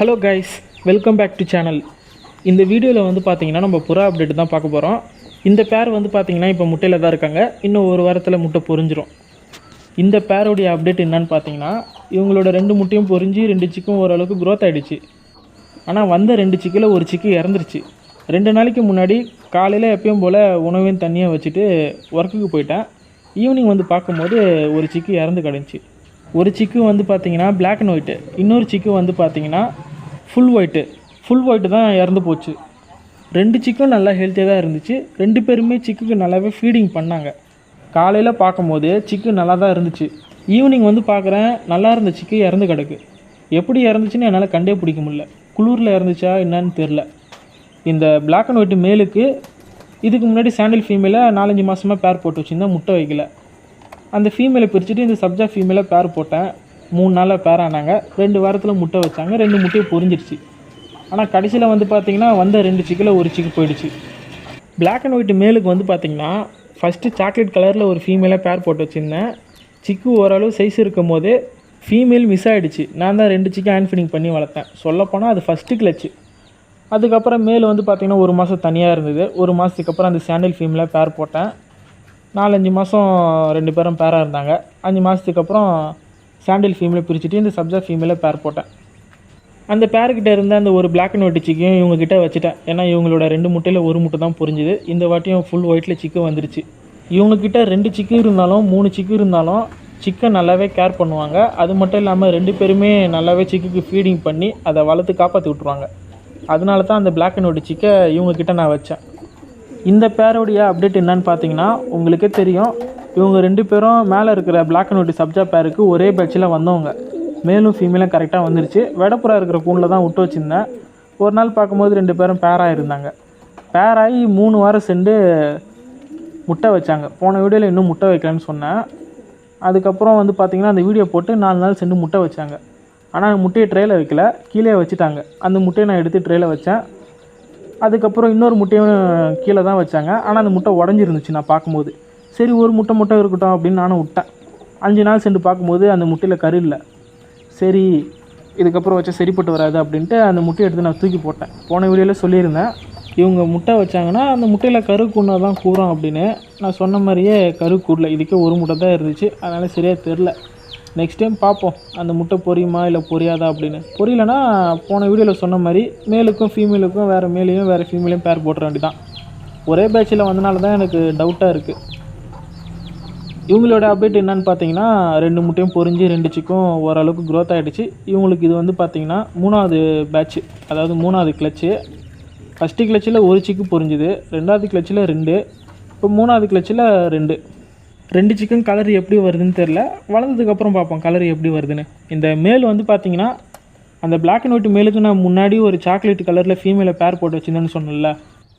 Hello guys welcome back to channel இந்த வீடியோவில் வந்து பார்த்தீங்கன்னா நம்ம புறா அப்டேட் தான் பார்க்க போகிறோம் இந்த பேர் வந்து பார்த்தீங்கன்னா இப்போ முட்டையில் தான் இருக்காங்க. இன்னும் ஒரு வாரத்தில் முட்டை பொறிஞ்சிரும் இந்த பேருடைய அப்டேட் என்னன்னு பார்த்தீங்கன்னா இவங்களோட ரெண்டு முட்டையும் பொரிஞ்சு ரெண்டு சிக்கும் ஓரளவுக்கு க்ரோத் ஆகிடுச்சு ஆனால் வந்த ரெண்டு சிக்கில் ஒரு சிக்கு இறந்துருச்சு. ரெண்டு நாளைக்கு முன்னாடி காலையில் எப்பயும் போல் உணவையும் தண்ணியும் வச்சுட்டு ஒர்க்குக்கு போயிட்டேன். ஈவினிங் வந்து பார்க்கும்போது ஒரு சிக்கு இறந்து கிடந்துச்சு. ஒரு சிக்கு வந்து பார்த்தீங்கன்னா பிளாக் அண்ட் ஒயிட்டு இன்னொரு சிக்கு வந்து பார்த்திங்கன்னா ஃபுல் ஒயிட்டு ஃபுல் ஒயிட்டு தான் இறந்து போச்சு. ரெண்டு சிக்கும் நல்லா ஹெல்த்தியாக தான் இருந்துச்சு. ரெண்டு பேருமே சிக்குக்கு நல்லாவே ஃபீடிங் பண்ணாங்க. காலையில் பார்க்கும்போது சிக்கு நல்லா தான் இருந்துச்சு. ஈவினிங் வந்து பார்க்குறேன் நல்லா இருந்த சிக்கு இறந்து கிடக்கு. எப்படி இறந்துச்சுன்னு என்னால் கண்டே பிடிக்க முடியல. குளூரில் இறந்துச்சா என்னன்னு தெரில இந்த பிளாக் அண்ட் ஒயிட் மேலுக்கு இதுக்கு முன்னாடி சாண்டில் ஃபீமேலை நாலஞ்சு மாதமாக பேர் போட்டு வச்சுருந்தேன் முட்டை வைக்கல. அந்த ஃபீமேலை பிரிச்சுட்டு இந்த சப்ஜா ஃபீமேலை பேர் போட்டேன். மூணு நாளில் பேரானாங்க ரெண்டு வாரத்தில் முட்டை வச்சாங்க. ரெண்டு முட்டையும் பொரிஞ்சிருச்சு. ஆனால் கடைசியில் வந்து பார்த்தீங்கன்னா வந்த ரெண்டு சிக்கில் ஒரு சிக்கு போயிடுச்சு. பிளாக் அண்ட் ஒயிட் மேலுக்கு வந்து பார்த்திங்கன்னா ஃபஸ்ட்டு சாக்லேட் கலரில் ஒரு ஃபீமேலாக பேர் போட்டு வச்சுருந்தேன். சிக்கு ஓரளவு சைஸ் இருக்கும் போது ஃபீமேல் மிஸ் ஆகிடுச்சு நான் தான் ரெண்டு சிக்கு ஹேண்ட் ஃபீடிங் பண்ணி வளர்த்தேன். சொல்லப்போனால் அது ஃபஸ்ட்டு கிளச்சு அதுக்கப்புறம் மேல் வந்து பார்த்திங்கன்னா ஒரு மாதம் தனியாக இருந்தது. ஒரு மாதத்துக்கு அப்புறம் அந்த சாண்டில் ஃபீமேலாக பேர் போட்டேன். நாலஞ்சு மாதம் ரெண்டு பேரும் பேராக இருந்தாங்க. அஞ்சு மாதத்துக்கு அப்புறம் சாண்டில் ஃபீமேலை பிரிச்சுட்டு இந்த சப்ஜா ஃபீமேலை பேர் போட்டேன். அந்த பேர்கிட்ட இருந்த அந்த ஒரு பிளாக் அண்ட் ஒயிட் சிக்கையும் இவங்ககிட்ட வச்சுட்டேன். ஏன்னா இவங்களோட ரெண்டு முட்டையில் ஒரு முட்டை தான் புரிஞ்சுது. இந்த வாட்டியும் ஃபுல் ஒயிட்டில் சிக்கு வந்துருச்சு. இவங்கக்கிட்ட ரெண்டு சிக்கு இருந்தாலும் மூணு சிக்கு இருந்தாலும் சிக்கை நல்லாவே கேர் பண்ணுவாங்க. அது மட்டும் இல்லாமல் ரெண்டு பேருமே நல்லாவே சிக்குக்கு ஃபீடிங் பண்ணி அதை வளர்த்து காப்பாற்றி விட்ருவாங்க அதனால தான் அந்த பிளாக் அண்ட் ஒயிட் சிக்கை இவங்கக்கிட்ட நான் வச்சேன். இந்த பேரோடைய அப்டேட் என்னன்னு பார்த்தீங்கன்னா உங்களுக்கே தெரியும். இவங்க ரெண்டு பேரும் மேலே இருக்கிற பிளாக் அண்ட் ஒயிட் சப்ஜா பேருக்கு ஒரே பேட்சில் வந்தவங்க. மேலும் ஃபீமேலும் கரெக்டாக வந்துருச்சு. வடப்புறா இருக்கிற கூண்டில் தான் விட்டு வச்சுருந்தேன். ஒரு நாள் பார்க்கும்போது ரெண்டு பேரும் பேராக இருந்தாங்க. பேராகி மூணு வாரம் சென்று முட்டை வச்சாங்க. போன வீடியோவில் இன்னும் முட்டை வைக்கலன்னு சொன்னேன். அதுக்கப்புறம் வந்து பார்த்திங்கன்னா அந்த வீடியோ போட்டு நாலு நாள் சென்று முட்டை வச்சாங்க. ஆனால் முட்டையை ட்ரேயில் வைக்கல. கீழே வச்சுட்டாங்க. அந்த முட்டையை நான் எடுத்து ட்ரேயில் வச்சேன். அதுக்கப்புறம் இன்னொரு முட்டையும் கீழே தான் வச்சாங்க. ஆனால் அந்த முட்டை உடஞ்சிருந்துச்சு நான் பார்க்கும்போது. சரி ஒரு முட்டை முட்டை இருக்கட்டும் அப்படின்னு நானும் விட்டேன். அஞ்சு நாள் சென்று பார்க்கும்போது அந்த முட்டையில் கரு இல்லை. சரி இதுக்கப்புறம் வச்சா சரிப்பட்டு வராது அப்படின்ட்டு அந்த முட்டையை எடுத்து நான் தூக்கி போட்டேன். போன வீடியோவில் சொல்லியிருந்தேன் இவங்க முட்டை வச்சாங்கன்னா அந்த முட்டையில் கரு கூண்டா தான் கூறும் அப்படின்னு. நான் சொன்ன மாதிரியே கரு கூடல இதுக்கே ஒரு முட்டை தான் இருந்துச்சு. அதனால் சரியாக தெரில. நெக்ஸ்ட் டைம் பார்ப்போம் அந்த முட்டை பொரியுமா இல்லை பொரியாதா அப்படின்னு. பொரியலனா போன வீடியோவில் சொன்ன மாதிரி மேலுக்கும் ஃபீமேலுக்கும் வேறு மேலேயும் வேறு ஃபீமேலையும் பேர் போட்டுற வேண்டியதான் ஒரே பேட்சில் வந்தனால தான் எனக்கு டவுட்டாக இருக்குது இவங்களோட அப்டேட் என்னன்னு பார்த்தீங்கன்னா ரெண்டு முட்டையும் பொரிஞ்சு ரெண்டு சிக்கும் ஓரளவுக்கு க்ரோத் ஆகிடுச்சு இவங்களுக்கு இது வந்து பார்த்தீங்கன்னா மூணாவது பேட்ச் அதாவது மூணாவது கிளச்சு ஃபஸ்ட்டு கிளச்சில் ஒரு சிக்கு பொரிஞ்சுது ரெண்டாவது கிளச்சில் ரெண்டு இப்போ மூணாவது கிளச்சில் ரெண்டு. ரெண்டு சிக்கன் கலர் எப்படி வருதுன்னு தெரில வளர்ந்ததுக்கப்புறம் பார்ப்போம் கலர் எப்படி வருதுன்னு. இந்த மேல் வந்து பார்த்தீங்கன்னா அந்த பிளாக் அண்ட் ஒயிட் மேலுக்கு நான் முன்னாடி ஒரு சாக்லேட் கலரில் ஃபீமேலை பேர் போட்டு வச்சுருந்தேன்னு சொன்னேன்ல.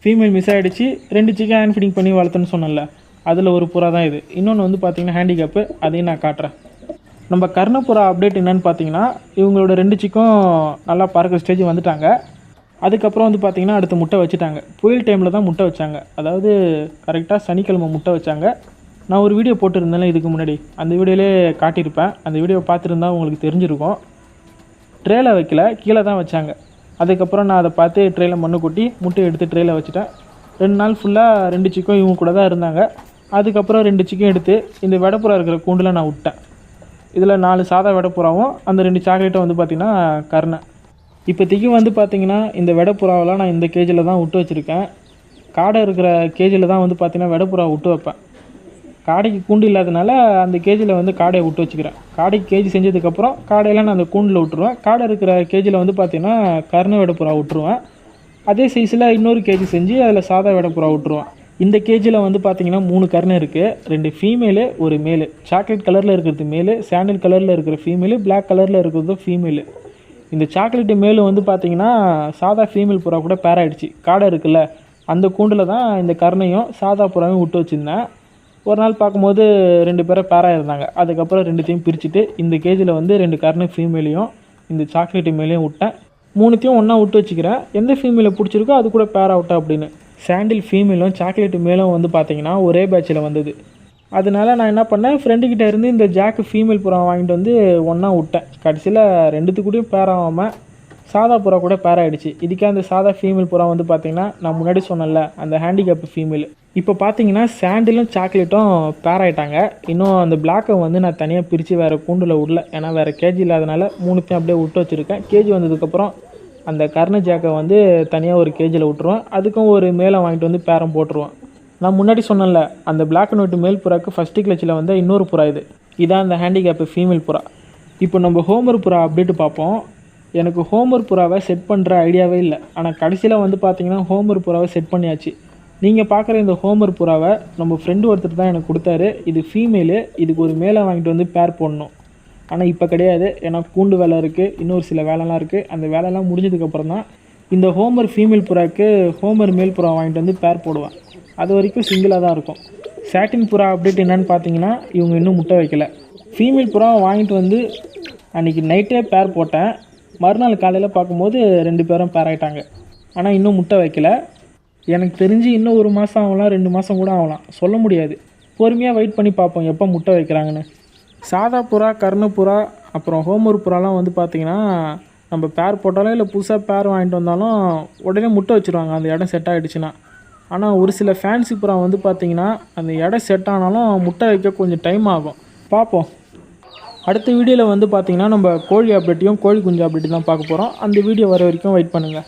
ஃபீமேல் மிஸ் ஆகிடுச்சு ரெண்டு சிக்கன் ஹேண்ட் ஃபீடிங் பண்ணி வளர்த்தேன்னு சொன்னேன்ல. அதில் ஒரு புறா தான் இது. இன்னொன்று வந்து பார்த்தீங்கன்னா ஹேண்டிகேப்பு அதையும் நான் காட்டுறேன். நம்ம கர்ணப்புறா அப்டேட் என்னென்னு பார்த்தீங்கன்னா இவங்களோட ரெண்டு சிக்கும் நல்லா பறக்கிற ஸ்டேஜ் வந்துட்டாங்க. அதுக்கப்புறம் வந்து பார்த்திங்கன்னா அடுத்து முட்டை வச்சுட்டாங்க. புயல் டைமில் தான் முட்டை வச்சாங்க. அதாவது கரெக்டாக சனிக்கிழமை முட்டை வச்சாங்க. நான் ஒரு வீடியோ போட்டிருந்தேன்ல இதுக்கு முன்னாடி. அந்த வீடியோலே காட்டியிருப்பேன். அந்த வீடியோ பார்த்துருந்தா உங்களுக்கு தெரிஞ்சிருக்கும். ட்ரேல வைக்கல. கீழே தான் வச்சாங்க. அதுக்கப்புறம் நான் அதை பார்த்து ட்ரேல மண்ணு கொட்டி முட்டையை எடுத்து ட்ரேல வச்சுட்டேன். ரெண்டு நாள் ஃபுல்லாக ரெண்டு சிக்கும் இவங்க கூட தான் இருந்தாங்க. அதுக்கப்புறம் ரெண்டு சிக்கன் எடுத்து இந்த வெடப்புறா இருக்கிற கூண்டில் நான் விட்டேன். இதில் நாலு சாதா வெடப்புறாவும் அந்த ரெண்டு சாக்லேட்டும் வந்து பார்த்திங்கன்னா கருணை. இப்போதைக்கு வந்து பார்த்திங்கன்னா இந்த வெடப்புறாவெல்லாம் நான் இந்த கேஜில் தான் விட்டு வச்சுருக்கேன். காடை இருக்கிற கேஜில் தான் வந்து பார்த்திங்கன்னா வெடப்புறா விட்டு வைப்பேன். காடைக்கு கூண்டு இல்லாதனால அந்த கேஜில் வந்து காடையை விட்டு வச்சுக்கிறேன். காடைக்கு கேஜி செஞ்சதுக்கப்புறம் காடையெல்லாம் நான் அந்த கூண்டில் விட்டுருவேன். காடை இருக்கிற கேஜில் வந்து பார்த்திங்கன்னா கருணை வெடப்புறா விட்டுருவேன். அதே சைஸில் இன்னொரு கேஜி செஞ்சு அதில் சாதா வெடப்புறா விட்டுருவேன். இந்த கேஜியில் வந்து பார்த்திங்கன்னா மூணு கருணை இருக்குது ரெண்டு ஃபீமேலு ஒரு மேலு சாக்லேட் கலரில் இருக்கிறது மேலு சாண்டில் கலரில் இருக்கிற ஃபீமேலு பிளாக் கலரில் இருக்கிறது ஃபீமேலு இந்த சாக்லேட்டு மேலும் வந்து பார்த்தீங்கன்னா சாதா ஃபீமேல் புறா கூட பேர் ஆகிடுச்சு காடை இருக்குல்ல அந்த கூண்டில் தான் இந்த கருணையும் சாதா புறாவையும் விட்டு வச்சுருந்தேன். ஒரு நாள் பார்க்கும்போது ரெண்டு பேரும் பேராக இருந்தாங்க அதுக்கப்புறம் ரெண்டுத்தையும் பிரிச்சுட்டு இந்த கேஜில் வந்து ரெண்டு கருணை ஃபீமேலையும் இந்த சாக்லேட்டு மேலேயும் விட்டேன். மூணுத்தையும் ஒன்றா விட்டு வச்சுக்கிறேன். எந்த ஃபீமேலை பிடிச்சிருக்கோ அது கூட பேர் விட்டேன் அப்படின்னு. சாண்டில் ஃபீமேலும் சாக்லேட்டு மேலும் வந்து பார்த்தீங்கன்னா ஒரே பேட்சில் வந்தது. அதனால நான் என்ன பண்ணேன் ஃப்ரெண்டுக்கிட்ட இருந்து இந்த ஜாக்கு ஃபீமேல் புறா வாங்கிட்டு வந்து ஒன்றா விட்டேன். கடைசியில் ரெண்டுத்துக்கூடயும் பேர் ஆகாமல் சாதா புறா கூட பேர் ஆகிடுச்சு இதுக்கே அந்த சாதா ஃபீமேல் புறா வந்து பார்த்திங்கன்னா நான் முன்னாடி சொன்னேன்ல அந்த ஹேண்டிகேப் ஃபீமேல் இப்போ பார்த்தீங்கன்னா சாண்டிலும் சாக்லேட்டும் பேர் ஆகிட்டாங்க இன்னும் அந்த பிளாக்கை வந்து நான் தனியாக பிரித்து வேறு கூண்டில் விடல ஏன்னா வேறு கேஜி இல்லாதனால மூணுத்தையும் அப்படியே விட்டு வச்சுருக்கேன். கேஜி வந்ததுக்கப்புறம் அந்த கர்ண ஜாக்கை வந்து தனியாக ஒரு கேஜியில் விட்டுருவோம் அதுக்கும் ஒரு மேலே வாங்கிட்டு வந்து பேரம் போட்டுருவோம் நான் முன்னாடி சொன்னேன்ல அந்த பிளாக் அண்ட் ஒயிட் மேல் புறாக்கு ஃபஸ்ட்டு கிளச்சில் வந்து இன்னொரு புறா இது. இதான் அந்த ஹேண்டிகேப்பு ஃபீமேல் புறா. இப்போ நம்ம ஹோமர் புறா அப்டேட் பார்ப்போம். எனக்கு ஹோமர் புறாவை செட் பண்ணுற ஐடியாவே இல்லை. ஆனால் கடைசியில் வந்து பார்த்தீங்கன்னா ஹோமர் புறாவை செட் பண்ணியாச்சு. நீங்கள் பார்க்குற இந்த ஹோமர் புறாவை நம்ம ஃப்ரெண்டு ஒருத்தர் தான் எனக்கு கொடுத்தாரு. இது ஃபீமேலு இதுக்கு ஒரு மேலே வாங்கிட்டு வந்து பேர் போடணும். ஆனால் இப்போ கிடையாது. ஏன்னா கூண்டு வேலை இருக்குது இன்னொரு சில வேலைலாம் இருக்குது அந்த வேலைலாம் முடிஞ்சதுக்கப்புறம் தான் இந்த ஹோமர் ஃபீமேல் புறாவுக்கு ஹோமர் மேல் புறா வாங்கிட்டு வந்து பேர் போடுவேன். அது வரைக்கும் சிங்கிளாக தான் இருக்கும். சாட்டின் புறா அப்டேட் என்னன்னு பார்த்தீங்கன்னா இவங்க இன்னும் முட்டை வைக்கல. ஃபீமேல் புறா வாங்கிட்டு வந்து அன்றைக்கி நைட்டே பேர் போட்டேன். மறுநாள் காலையில் பார்க்கும்போது ரெண்டு பேரும் பேர் ஆகிட்டாங்க ஆனால் இன்னும் முட்டை வைக்கல. எனக்கு தெரிஞ்சு இன்னும் ஒரு மாதம் ஆகலாம் ரெண்டு மாதம் கூட ஆகலாம். சொல்ல முடியாது. பொறுமையாக வெயிட் பண்ணி பார்ப்போம் எப்போ முட்டை வைக்கிறாங்கன்னு. சாதா புறா கர்ணப்புறா அப்புறம் ஹோமூர் புறாலாம் வந்து பார்த்திங்கன்னா நம்ம பேர் போட்டாலும் இல்லை புதுசாக பேர் வாங்கிட்டு வந்தாலும் உடனே முட்டை வச்சுருவாங்க. அந்த இடம் செட் ஆகிடுச்சுன்னா ஆனால் ஒரு சில ஃபேன்சி புறா வந்து பார்த்திங்கன்னா அந்த இடம் செட் ஆனாலும் முட்டை வைக்க கொஞ்சம் டைம் ஆகும். பார்ப்போம் அடுத்த வீடியோவில் வந்து பார்த்திங்கன்னா நம்ம கோழி அப்டேட்டையும் கோழி குஞ்சு அப்டேட்டையும் தான் பார்க்க போகிறோம் அந்த வீடியோ வர வரைக்கும் வெயிட் பண்ணுங்கள்